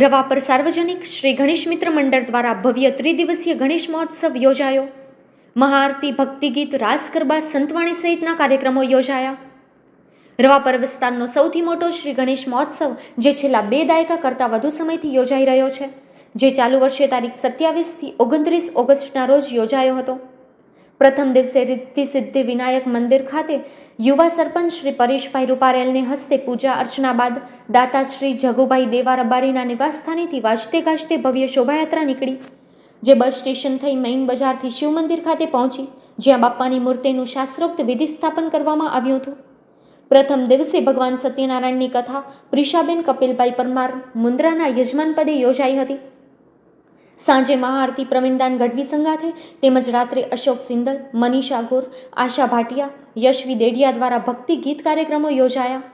રવા પર સાર્વજનિક શ્રી ગણેશ મિત્ર મંડળ દ્વારા ભવ્ય ત્રિદિવસીય ગણેશ મહોત્સવ યોજાયો. મહાઆરતી ભક્તિગીત રાસ ગરબા સંતવાણી સહિતના કાર્યક્રમો યોજાયા. રવાપર વિસ્તારનો સૌથી મોટો શ્રી ગણેશ મહોત્સવ જે છેલ્લા બે દાયકા કરતાં વધુ સમયથી યોજાઈ રહ્યો છે, જે ચાલુ વર્ષે તારીખ સત્યાવીસથી ઓગણત્રીસ ઓગસ્ટના રોજ યોજાયો હતો. પ્રથમ દિવસે રિદ્ધિ સિદ્ધિ વિનાયક મંદિર ખાતે યુવા સરપંચ શ્રી પરેશભાઈ રૂપારેલને હસ્તે પૂજા અર્ચના બાદ દાતા શ્રી જગુભાઈ દેવા રબારીના નિવાસસ્થાનેથી વાજતે ગાજતે ભવ્ય શોભાયાત્રા નીકળી, જે બસ સ્ટેશન થઈ મેઇન બજારથી શિવ મંદિર ખાતે પહોંચી, જ્યાં બાપ્પાની મૂર્તિનું શાસ્ત્રોક્ત વિધિ સ્થાપન કરવામાં આવ્યું હતું. પ્રથમ દિવસે ભગવાન સત્યનારાયણની કથા, પ્રિશાબેન કપિલભાઈ પરમાર મુન્દ્રાના યજમાન પદે યોજાઈ હતી. સાંજે મહાઆરતી પ્રવીણદાન ગઢવી સંગાથે તેમજ રાત્રે અશોક સિંદલ, મનીષા ગોર, આશા ભાટિયા, યશવી દેડિયા દ્વારા ભક્તિ ગીત કાર્યક્રમો યોજાયા.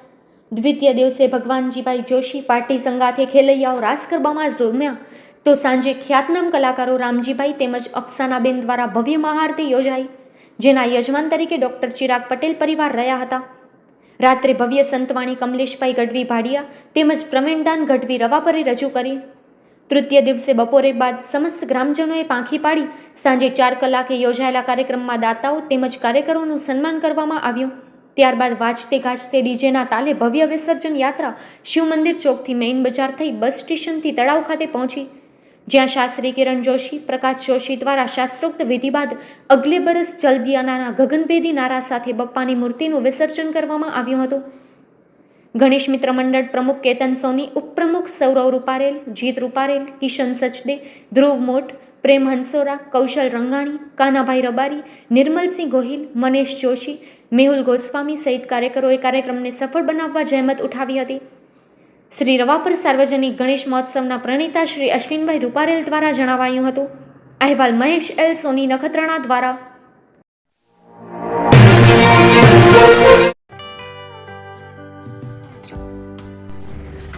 દ્વિતીય દિવસે ભગવાનજીભાઈ જોશી પાર્ટી સંગાથે ખેલૈયાઓ રાસ ગરબામાં જ રોમ્યા તો સાંજે ખ્યાતનામ કલાકારો રામજીભાઈ તેમજ અફસાનાબેન દ્વારા ભવ્ય મહાઆરતી યોજાઈ, જેના યજમાન તરીકે ડૉક્ટર ચિરાગ પટેલ પરિવાર રહ્યા હતા. રાત્રે ભવ્ય સંતવાણી કમલેશભાઈ ગઢવી ભાડિયા તેમજ પ્રવીણદાન ગઢવી રવાપરી રજૂ કરી. તૃતીય દિવસે બપોરે બાદ સમસ્ત ગ્રામજનોએ પાંખી પાડી. સાંજે ચાર કલાકે યોજાયેલા કાર્યક્રમમાં દાતાઓ તેમજ કાર્યકરોનું સન્માન કરવામાં આવ્યું. ત્યારબાદ વાજતે ગાજતે ડીજેના તાલે ભવ્ય વિસર્જન યાત્રા શિવ મંદિર ચોકથી મેઇન બજાર થઈ બસ સ્ટેશનથી તળાવ ખાતે પહોંચી. જ્યાં શાસ્ત્રી કિરણ જોશી, પ્રકાશ જોશી દ્વારા શાસ્ત્રોક્ત વિધિ બાદ અગલે બરસ જલ્દીયાના ગગનભેદી નારા સાથે બપ્પાની મૂર્તિનું વિસર્જન કરવામાં આવ્યું હતું. ગણેશ મિત્ર મંડળ પ્રમુખ કેતન સોની, ઉપપ્રમુખ સૌરવ રૂપારેલ, જીત રૂપારેલ, કિશન સચદે, ધ્રુવ મોટ, પ્રેમ હંસોરા, કૌશલ રંગાણી, કાનાભાઈ રબારી, નિર્મલસિંહ ગોહિલ, મનેશ જોશી, મેહુલ ગોસ્વામી સહિત કાર્યકરોએ કાર્યક્રમને સફળ બનાવવા જહેમત ઉઠાવી હતી. શ્રી રવાપર સાર્વજનિક ગણેશ મહોત્સવના પ્રણેતા શ્રી અશ્વિનભાઈ રૂપારેલ દ્વારા જણાવાયું હતું. અહેવાલ મહેશ એલ સોની નખત્રાણા દ્વારા